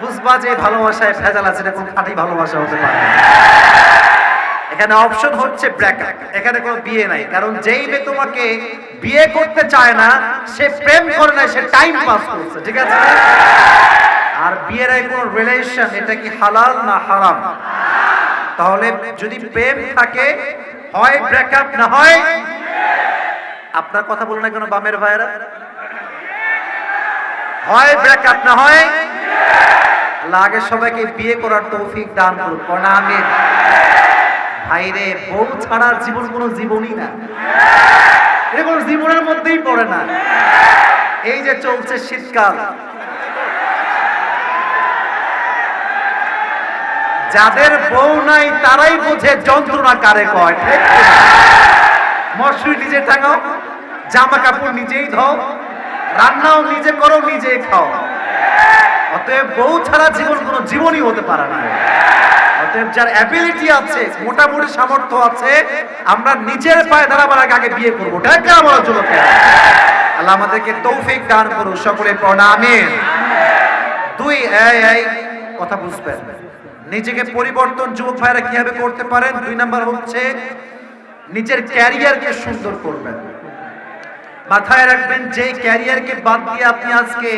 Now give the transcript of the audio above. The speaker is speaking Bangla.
বুঝবা যে ভালোবাসায় ভেজাল আছে এটা কোনো খাঁটি ভালোবাসা হতে পারে এখানে অপশন হচ্ছে ব্রেকআপ এখানে কোনো বিয়ে নাই। কারণ যেই মেয়ে তোমাকে বিয়ে করতে চায় না, সে প্রেম করে না, সে টাইম পাস করছে, ঠিক আছে? আর বিয়ের আগে কোনো রিলেশন এটা কি হালাল না হারাম? তাহলে যদি প্রেম থাকে, হয় ব্রেকআপ না হয় আপনার কথা বলে না কেন বামের ভাইয়েরা? হয় ব্রেকআপ না হয় আল্লাহ আগে সবাইকে বিয়ে করার তৌফিক দান করুন কারণ আমি ভাইরে, বউ ছাড়ার জীবন কোনো জীবনই না। এটা কোনো জীবনের মধ্যেই পড়ে না। এই যে চলছে শীতকাল। যাদের বউ নাই, তারাই বোঝে যন্ত্রণা কারে কয়? মশুরি নিজে টাঙাও জামা কাপড় নিজেই ধও, রান্নাও নিজে করো, নিজেই খাও। অতএব বউ ছাড়া জীবন কোনো জীবনই হতে পারে না। অতএব যার অ্যাবিলিটি আছে, মোটামুটি সামর্থ্য আছে, আমরা নিজের পায়ে দাঁড়াবার আগে আগে বিয়ে করব। ঢাকা বলা যুবকে আল্লাহ আমাদেরকে তৌফিক দান করুন সকলে প্রণামে দুই, এই কথা বুঝবেন। নিজেকে পরিবর্তন, যুবক ভাইরা কীভাবে করতে পারেন? দুই নাম্বার হচ্ছে, নিজের ক্যারিয়ারকে সুন্দর করবেন। মাথায় রাখবেন যে ক্যারিয়ারকে বাদ দিয়ে আপনি আজকে